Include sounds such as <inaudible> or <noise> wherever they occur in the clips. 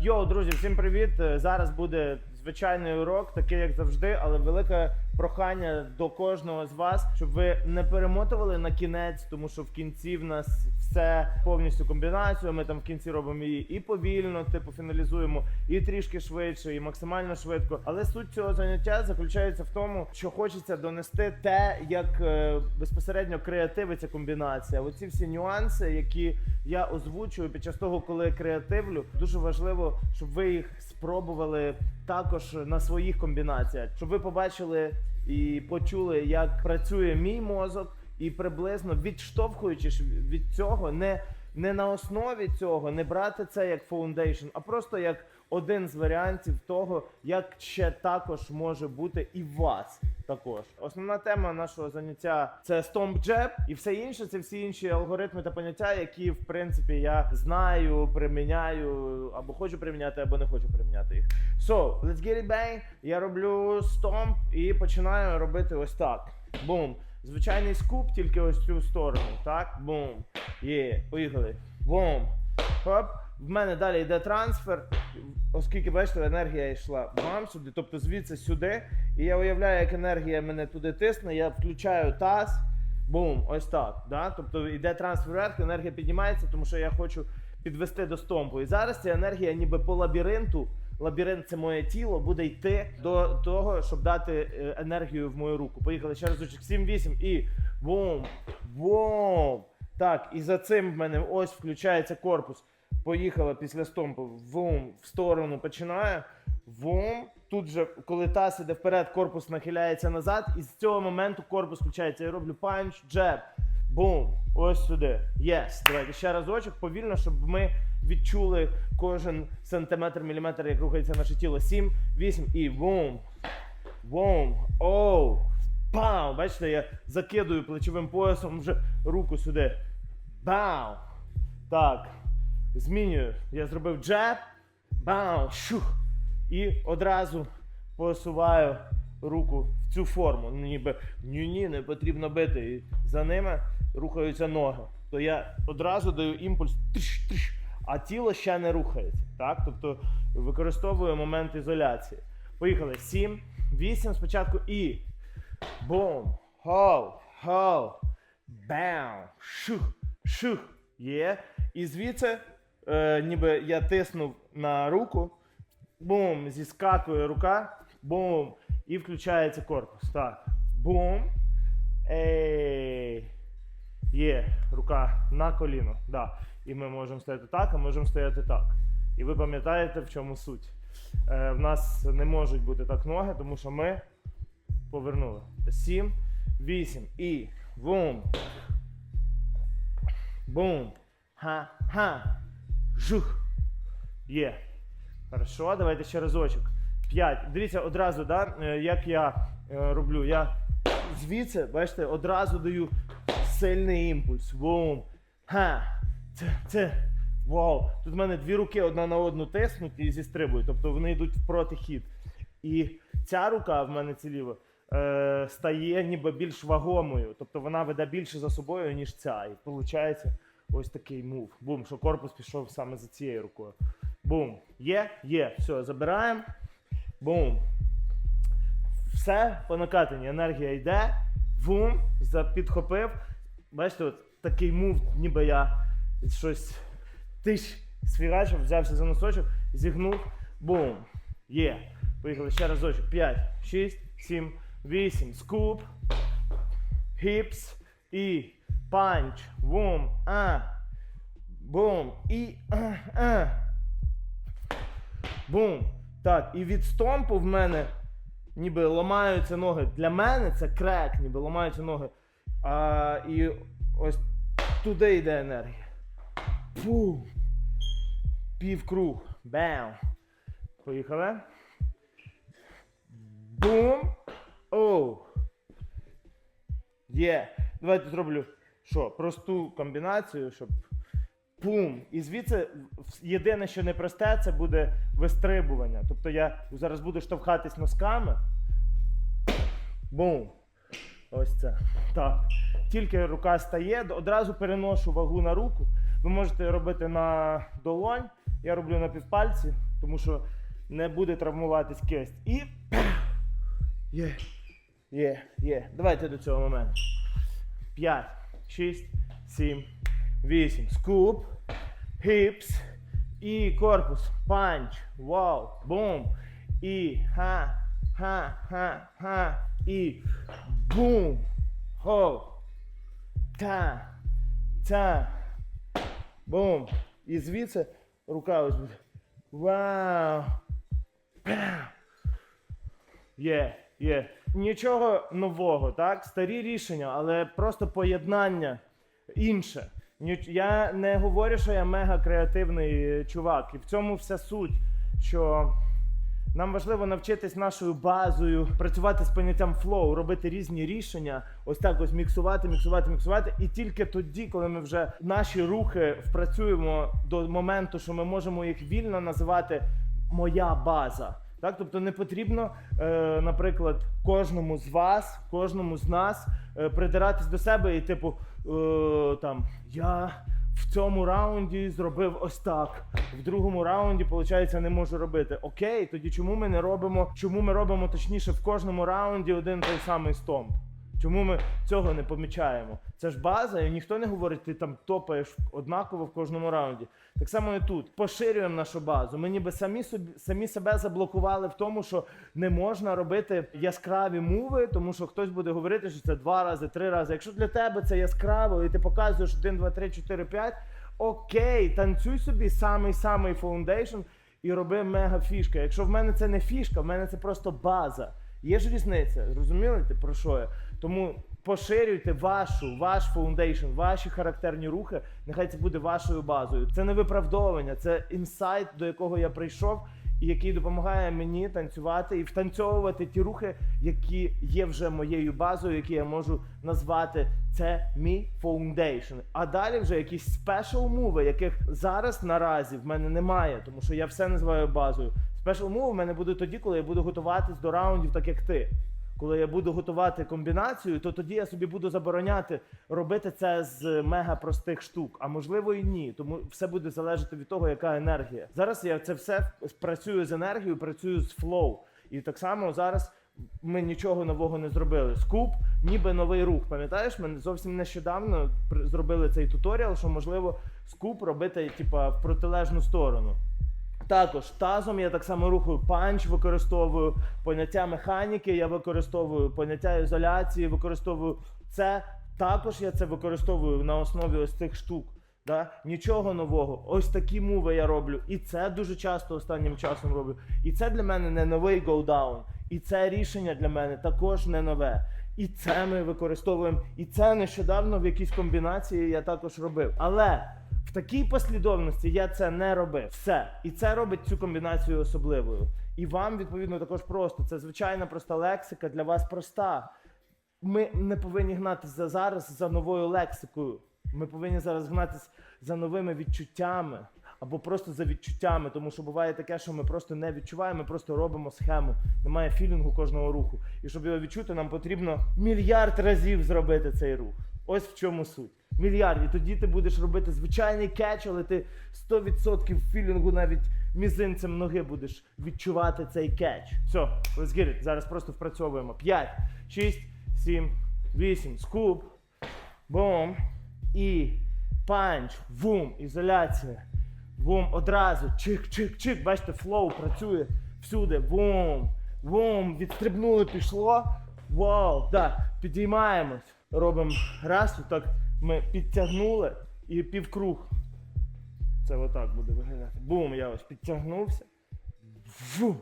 Йоу, друзі, всім привіт! Е, Зараз буде звичайний урок, такий як завжди, але велике прохання до кожного з вас, щоб ви не перемотували на кінець, тому що в кінці в нас все повністю комбінацію. Ми там в кінці робимо її і повільно, типу фіналізуємо, і трішки швидше, і максимально швидко. Але суть цього заняття заключається в тому, що хочеться донести те, як е, безпосередньо креативиться комбінація. Оці всі нюанси, які я озвучую під час того, коли креативлю, дуже важливо, щоб ви їх спробували також на своїх комбінаціях, щоб ви побачили і почули, як працює мій мозок, і приблизно відштовхуючись від цього, не, не на основі цього, не брати це як фаундейшн, а просто як один з варіантів того, як ще також може бути і в вас. Також основна тема нашого заняття це Stomp Jab, і все інше це всі інші алгоритми та поняття, які в принципі я знаю, приміняю або хочу приміняти, або не хочу приміняти їх. So, let's get it bang. Я роблю Stomp і починаю робити ось так. Бум. Звичайний скуп, тільки ось цю сторону. Так, бум. Є, поїхали. Бум. Хоп. В мене далі йде трансфер, оскільки бачите, енергія йшла вам сюди, тобто звідси сюди. І я уявляю, як енергія мене туди тисне, я включаю таз, бум, ось так. Да? Тобто йде трансфер вверх, енергія піднімається, тому що я хочу підвести до стомпу. І зараз ця енергія ніби по лабіринту. Лабіринт це моє тіло, буде йти до того, щоб дати е, енергію в мою руку. Поїхали ще разочок. 7-8 і бум, бум. Так, і за цим в мене ось включається корпус. Поїхала після стомпу. Вум в сторону починає. Вум. Тут же, коли таз іде вперед, корпус нахиляється назад, і з цього моменту корпус включається. Я роблю панч, джеб. Бум. Ось сюди. Єс. Давайте ще разочок, повільно, щоб ми відчули кожен сантиметр, міліметр, як рухається наше тіло. 7, 8 і бум. Бум. Оу. Пау. Бачите, я закидую плечовим поясом вже руку сюди. Бау. Так. Змінюю. Я зробив джеб. Бау. Шух. І одразу посуваю руку в цю форму. Ну, ніби ні-ні, не потрібно бити. І за ними рухаються ноги. То я одразу даю імпульс, триш, триш, а тіло ще не рухається. Так? Тобто використовую момент ізоляції. Поїхали. 7, 8 спочатку і. Бум. Хоу. Хоу. Бам. Шух. Шух. Є. І звідси, е, ніби я тиснув на руку. Бум. Зіскакує рука. Бум. І включається корпус. Так. Бум. Ей. Є. Рука на коліно. Да. І ми можемо стояти так, а можемо стояти так. І ви пам'ятаєте, в чому суть. Е, в нас не можуть бути так ноги, тому що ми повернули. 7, 8 і бум. Бум. Ха-ха. Жух. Є. Хорошо, давайте ще разочок. 5. Дивіться, одразу, да, е, як я е, роблю. Я звідси, бачите, одразу даю сильний імпульс. Бум. Ха. Це, це. Вау. Тут в мене дві руки одна на одну тиснуть і зістрибують. Тобто вони йдуть в протихід. І ця рука в мене ціліва е, стає ніби більш вагомою. Тобто вона веде більше за собою, ніж ця. І виходить ось такий мув. Бум, що корпус пішов саме за цією рукою. Бум. Є, є. Все, забираємо. Бум. Все по накатанні. Енергія йде. Бум. Підхопив. Бачите, от такий мув, ніби я щось тиш сфігачив, взявся за носочок, зігнув. Бум. Є. Поїхали ще разочок. 5, 6, 7, 8. Скуп. Хіпс. І панч. Бум. А. Бум. І. А, а. Бум. Так, і від стомпу в мене ніби ламаються ноги. Для мене це крек, ніби ламаються ноги. А, і ось туди йде енергія. Фу. Півкруг. Бам. Поїхали. Бум. Оу. Є. Давайте зроблю що? Просту комбінацію, щоб. Пум. І звідси єдине, що не просте, це буде вистрибування. Тобто я зараз буду штовхатись носками. Бум. Ось це. Так. Тільки рука стає, одразу переношу вагу на руку. Ви можете робити на долонь Я роблю на півпальці, тому що не буде травмуватись кисть. І. <clears throat> Є. Є, є. Давайте до цього моменту. 5, 6, 7, 8. Скуп. Хіпс. І корпус. Панч. Вау. Бум. І ха. Ха. Ха. Ха. І бум. Хоу. Та. Та. Бум. І звідси рука ось буде. Вау. Пям. Є, Є. Нічого нового, так? Старі рішення, але просто поєднання інше. Я не говорю, що я мега креативний чувак. І в цьому вся суть, що нам важливо навчитись нашою базою, працювати з поняттям флоу, робити різні рішення, ось так ось міксувати, міксувати, міксувати. І тільки тоді, коли ми вже наші рухи впрацюємо до моменту, що ми можемо їх вільно називати моя база. Так, тобто не потрібно, е, наприклад, кожному з вас, кожному з нас е, придиратись до себе і, типу, е, там я в цьому раунді зробив ось так. В другому раунді, виходить, не можу робити. Окей, тоді чому ми не робимо? Чому ми робимо точніше в кожному раунді один той самий стомп? Чому ми цього не помічаємо? Це ж база, і ніхто не говорить, ти там топаєш однаково в кожному раунді. Так само і тут. Поширюємо нашу базу. Ми ніби самі собі самі себе заблокували в тому, що не можна робити яскраві муви, тому що хтось буде говорити, що це два рази, три рази. Якщо для тебе це яскраво, і ти показуєш 1, 2, 3, 4, 5, окей, танцюй собі самий самий фаундейшн і роби мега фішка. Якщо в мене це не фішка, в мене це просто база. Є ж різниця, зрозуміли ти про що я? Тому поширюйте вашу, ваш фаундейшн, ваші характерні рухи. Нехай це буде вашою базою. Це не виправдовування, це інсайт, до якого я прийшов, і який допомагає мені танцювати і втанцьовувати ті рухи, які є вже моєю базою, які я можу назвати це мій фаундейшн. А далі вже якісь спешл муви, яких зараз наразі в мене немає, тому що я все називаю базою. Спешл муви в мене будуть тоді, коли я буду готуватись до раундів, так як ти. Коли я буду готувати комбінацію, то тоді я собі буду забороняти робити це з мега простих штук. А можливо і ні. Тому все буде залежати від того, яка енергія. Зараз я це все працюю з енергією, працюю з флоу. І так само зараз ми нічого нового не зробили. Скуп, ніби новий рух. Пам'ятаєш, ми зовсім нещодавно зробили цей туторіал, що можливо скуп робити типа в протилежну сторону. Також тазом я так само рухаю панч, використовую поняття механіки, я використовую поняття ізоляції, використовую це. Також я це використовую на основі ось цих штук. Да? Нічого нового. Ось такі муви я роблю. І це дуже часто останнім часом роблю. І це для мене не новий go-down. І це рішення для мене також не нове. І це ми використовуємо. І це нещодавно в якійсь комбінації я також робив. Але в такій послідовності я це не робив. Все. І це робить цю комбінацію особливою. І вам, відповідно, також просто. Це звичайна проста лексика для вас проста. Ми не повинні гнатися за зараз за новою лексикою. Ми повинні зараз гнатися за новими відчуттями або просто за відчуттями, тому що буває таке, що ми просто не відчуваємо, ми просто робимо схему. Немає філінгу кожного руху. І щоб його відчути, нам потрібно мільярд разів зробити цей рух. Ось в чому суть. Мільярд. І тоді ти будеш робити звичайний кетч, але ти 100% філінгу навіть мізинцем ноги будеш відчувати цей кетч. Все, let's get it. Зараз просто впрацьовуємо. 5, 6, 7, 8, скуп, бум, і панч, вум, ізоляція. Вум, одразу, чик-чик-чик. Бачите, флоу працює всюди. Вум, вум, відстрибнули, пішло. Вау, так, підіймаємось. Робимо раз, так ми підтягнули і півкруг. Це отак буде виглядати. Бум, я ось підтягнувся. Вум.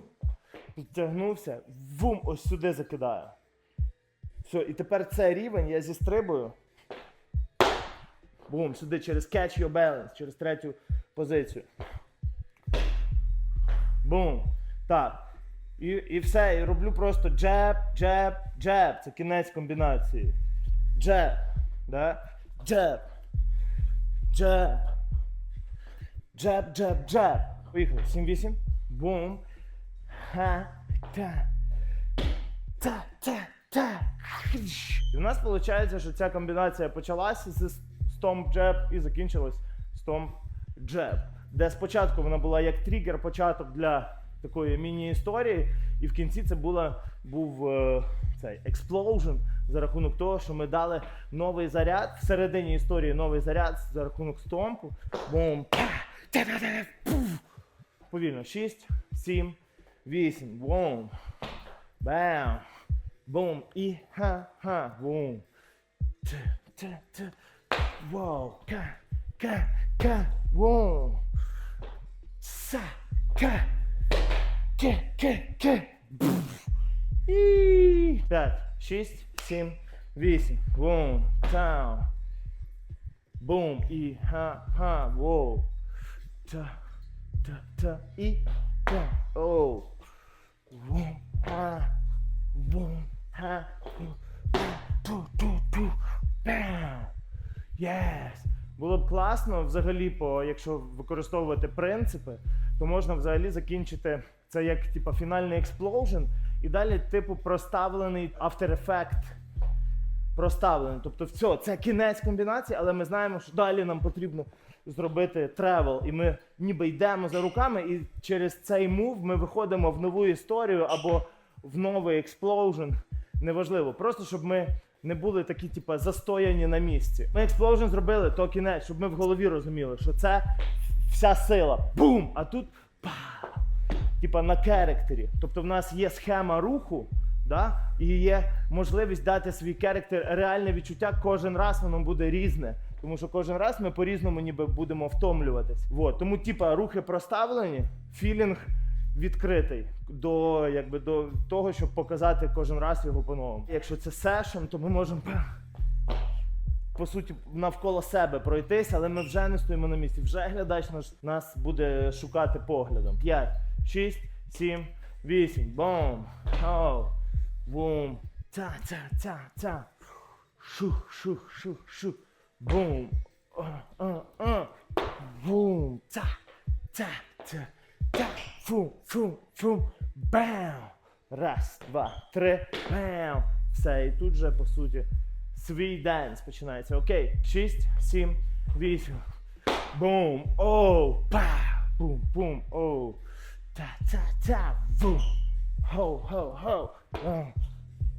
Підтягнувся. Вум, ось сюди закидаю. Все, і тепер цей рівень я зістрибую. Бум, сюди через catch your balance, через третю позицію. Бум. Так. І, і все. І роблю просто джеб, джеб, джеб. Це кінець комбінації. Джеб. Да? Джеб. Джеб. Джеб, джеб, джеб. Поїхали. 7-8. Бум. Ха. Та. Та, та, та. І в нас виходить, що ця комбінація почалася з стомп джеб і закінчилась стомп джеб. де спочатку вона була як тригер, початок для такої міні-історії, і в кінці це була, був е, цей explosion за рахунок того, що ми дали новий заряд всередині історії новий заряд за рахунок стомпу. Бум. Повільно. 6, 7, 8. Бум. Бам. Бум. І ха-ха. Бум. Вау. Ка, ка, ка. Бум. Са, ка. Ке, ке, ке. І. 5, 6, 7, 8. Бум. Таун. Бум. І ха-ха. Воу. Та, та, та. І та. Оу. Бум. Ха. Бум. Ха. Ту, ту, ту. Бам. Єс! Було б класно взагалі, по, якщо використовувати принципи, то можна взагалі закінчити це як типа фінальний експлоужн, і далі, типу, проставлений After Effect. Проставлений. Тобто, все, це кінець комбінації, але ми знаємо, що далі нам потрібно зробити тревел. І ми ніби йдемо за руками, і через цей мув ми виходимо в нову історію або в новий експлоужн. Неважливо. Просто щоб ми не були такі, типа, застояні на місці. Ми експлоужн зробили, то кінець, щоб ми в голові розуміли, що це вся сила. Бум! А тут па! Типа на керектері. Тобто в нас є схема руху, да? і є можливість дати свій керектер реальне відчуття. Кожен раз воно буде різне. Тому що кожен раз ми по-різному ніби будемо втомлюватись. Вот. Тому, типа, рухи проставлені, філінг відкритий до, якби, до того, щоб показати кожен раз його по-новому. Якщо це сешн, то ми можемо по суті навколо себе пройтись, але ми вже не стоїмо на місці. Вже глядач наш, нас буде шукати поглядом. 5, 6, 7, 8. Бум. Оу. Бум. Та, та, та, та. Шух, шух, шух, шух. Бум. А, а, а. Бум. Та, та. Фум, фум, фум. Бам. Раз, два, три. Бам. Все, і тут же, по суті, свій денс починається. Окей. Шість, сім, вісім. Бум. Оу. Па. Бум, бум. Оу. Та, та, та. Вум. Хоу, хоу, хоу. Бум.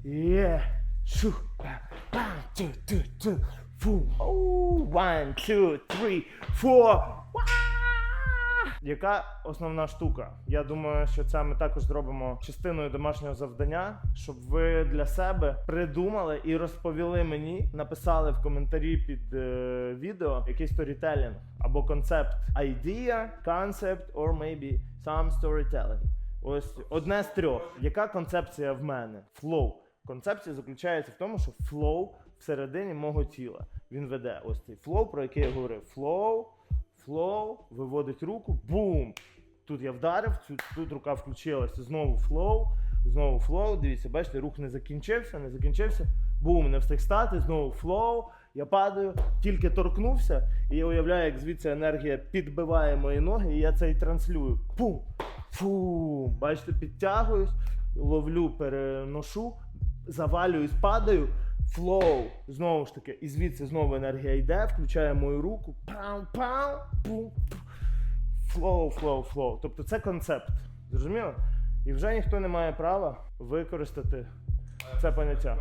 Yeah. Шух. Ба. Бам. Ту, ту, ту. Фу. Оу. One, two, three, four. Ва! Яка основна штука? Я думаю, що це ми також зробимо частиною домашнього завдання, щоб ви для себе придумали і розповіли мені, написали в коментарі під е, відео якийсь сторітелінг або концепт. Idea, concept, or maybe some storytelling. Ось одне з трьох. Яка концепція в мене? Flow. Концепція заключається в тому, що flow всередині мого тіла. Він веде ось цей flow, про який я говорив. Flow, flow, виводить руку, бум! Тут я вдарив, тут рука включилася, знову flow, знову flow. Дивіться, бачите, рух не закінчився, не закінчився. Бум, не встиг стати, знову flow. Я падаю, тільки торкнувся, і я уявляю, як звідси енергія підбиває мої ноги, і я це і транслюю. Пум! Фу! Бачите, підтягуюсь, ловлю, переношу, завалююсь, падаю. Флоу, знову ж таки, і звідси знову енергія йде, включає мою руку. Пам, пам, пум. Флоу, флоу, флоу. Тобто це концепт. Зрозуміло? І вже ніхто не має права використати це поняття.